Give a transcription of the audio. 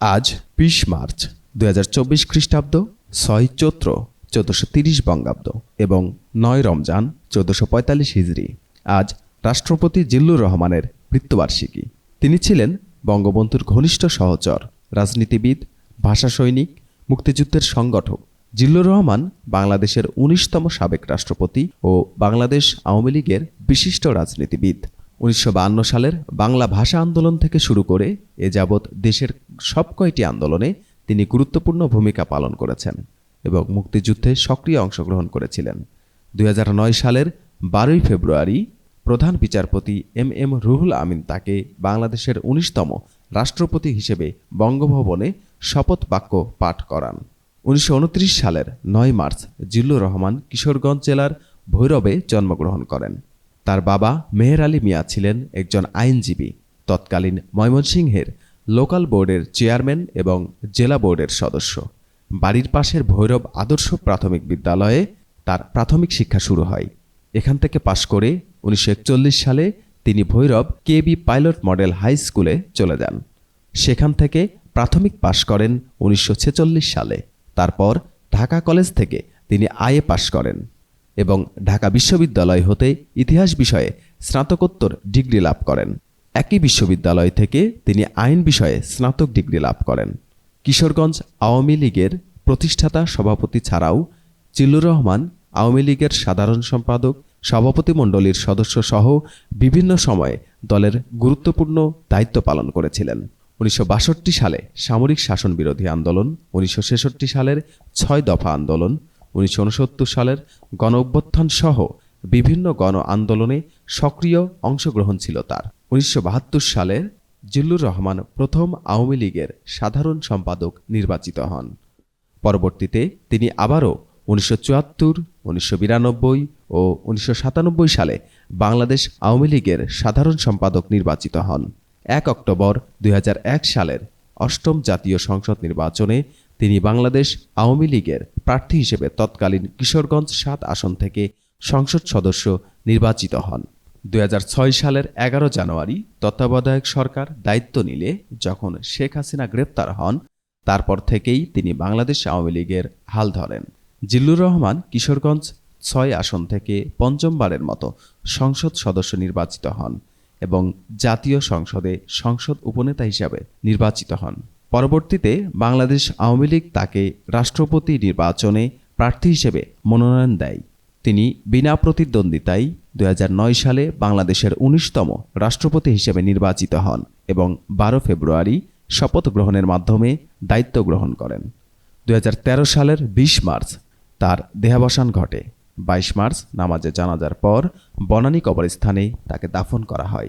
আজ বিশ মার্চ দুই হাজার চব্বিশ খ্রিস্টাব্দ, ছয় চৈত্র চোদ্দশো তিরিশ বঙ্গাব্দ এবং নয় রমজান চোদ্দশো পঁয়তাল্লিশ হিজড়ি। আজ রাষ্ট্রপতি জিল্লুর রহমানের মৃত্যুবার্ষিকী। তিনি ছিলেন বঙ্গবন্ধুর ঘনিষ্ঠ সহচর, রাজনীতিবিদ ভাষা সৈনিক মুক্তিযুদ্ধের সংগঠক। জিল্লুর রহমান বাংলাদেশের উনিশতম সাবেক রাষ্ট্রপতি ও বাংলাদেশ আওয়ামী লীগের বিশিষ্ট রাজনীতিবিদ। উনিশশো বায়ান্ন সালের বাংলা ভাষা আন্দোলন থেকে শুরু করে এ যাবৎ দেশের সব কয়টি আন্দোলনে তিনি গুরুত্বপূর্ণ ভূমিকা পালন করেছেন এবং মুক্তিযুদ্ধে সক্রিয় অংশগ্রহণ করেছিলেন। দু হাজার নয় সালের বারোই ফেব্রুয়ারি প্রধান বিচারপতি এম এম রুহুল আমিন তাকে বাংলাদেশের উনিশতম রাষ্ট্রপতি হিসেবে বঙ্গভবনে শপথ বাক্য পাঠ করান। উনিশশো উনত্রিশ সালের নয় মার্চ জিল্লুর রহমান কিশোরগঞ্জ জেলার ভৈরবে জন্মগ্রহণ করেন। তার বাবা মেহের আলী মিয়া ছিলেন একজন আইনজীবী। তৎকালীন ময়মনসিংহের লোকাল বোর্ডের চেয়ারম্যান এবং জেলা বোর্ডের সদস্য। বাড়ির পাশের ভৈরব আদর্শ প্রাথমিক বিদ্যালয়ে তার প্রাথমিক শিক্ষা শুরু হয়। এখান থেকে পাশ করে উনিশশো একচল্লিশ সালে তিনি Bhairab K B pilot model high স্কুলে চলে যান। সেখান থেকে প্রাথমিক পাশ করেন উনিশশো ছেচল্লিশ সালে। তারপর ঢাকা কলেজ থেকে তিনি আইএ পাশ করেন এবং ঢাকা বিশ্ববিদ্যালয় হতে ইতিহাস বিষয়ে স্নাতকোত্তর ডিগ্রি লাভ করেন। একই বিশ্ববিদ্যালয় থেকে তিনি আইন বিষয়ে স্নাতক ডিগ্রি লাভ করেন। কিশোরগঞ্জ আওয়ামী লীগের প্রতিষ্ঠাতা সভাপতি ছাড়াও চিল্লুর রহমান আওয়ামী লীগের সাধারণ সম্পাদক, সভাপতি মণ্ডলীর সদস্য সহ বিভিন্ন সময়ে দলের গুরুত্বপূর্ণ দায়িত্ব পালন করেছিলেন। উনিশশো বাষট্টি সালে সামরিক শাসন বিরোধী আন্দোলন, উনিশশো ছেষট্টি সালের ছয় দফা আন্দোলন, উনিশশো উনসত্তর সালের গণ অভ্যুত্থান সহ বিভিন্ন গণ আন্দোলনে সক্রিয় অংশগ্রহণ ছিল তার। উনিশশো সালের জিল্লুর রহমান প্রথম আওয়ামী লীগের সাধারণ সম্পাদক নির্বাচিত হন। পরবর্তীতে তিনি আবারও উনিশশো চুয়াত্তর, উনিশশো বিরানব্বই ও উনিশশো সাতানব্বই সালে বাংলাদেশ আওয়ামী লীগের সাধারণ সম্পাদক নির্বাচিত হন। এক অক্টোবর দুই হাজার এক সালের অষ্টম জাতীয় সংসদ নির্বাচনে তিনি বাংলাদেশ আওয়ামী লীগের প্রার্থী হিসেবে তৎকালীন কিশোরগঞ্জ সাত আসন থেকে সংসদ সদস্য নির্বাচিত হন। দু হাজার ছয় সালের এগারো জানুয়ারি তত্ত্বাবধায়ক সরকার দায়িত্ব নিলে যখন শেখ হাসিনা গ্রেপ্তার হন, তারপর থেকেই তিনি বাংলাদেশ আওয়ামী লীগের হাল ধরেন। জিল্লুর রহমান কিশোরগঞ্জ ছয় আসন থেকে পঞ্চমবারের মতো সংসদ সদস্য নির্বাচিত হন এবং জাতীয় সংসদে সংসদ উপনেতা হিসাবে নির্বাচিত হন। পরবর্তীতে বাংলাদেশ আওয়ামী লীগ তাকে রাষ্ট্রপতি নির্বাচনে প্রার্থী হিসেবে মনোনয়ন দেয়। তিনি বিনা প্রতিদ্বন্দ্বিতায় দু হাজার নয় সালে বাংলাদেশের উনিশতম রাষ্ট্রপতি হিসেবে নির্বাচিত হন এবং বারো ফেব্রুয়ারি শপথ গ্রহণের মাধ্যমে দায়িত্ব গ্রহণ করেন। দু হাজার তেরো সালের ২০ মার্চ তার দেহাবসান ঘটে। বাইশ মার্চ নামাজে জানাজার পর বনানী কবরস্থানে তাকে দাফন করা হয়।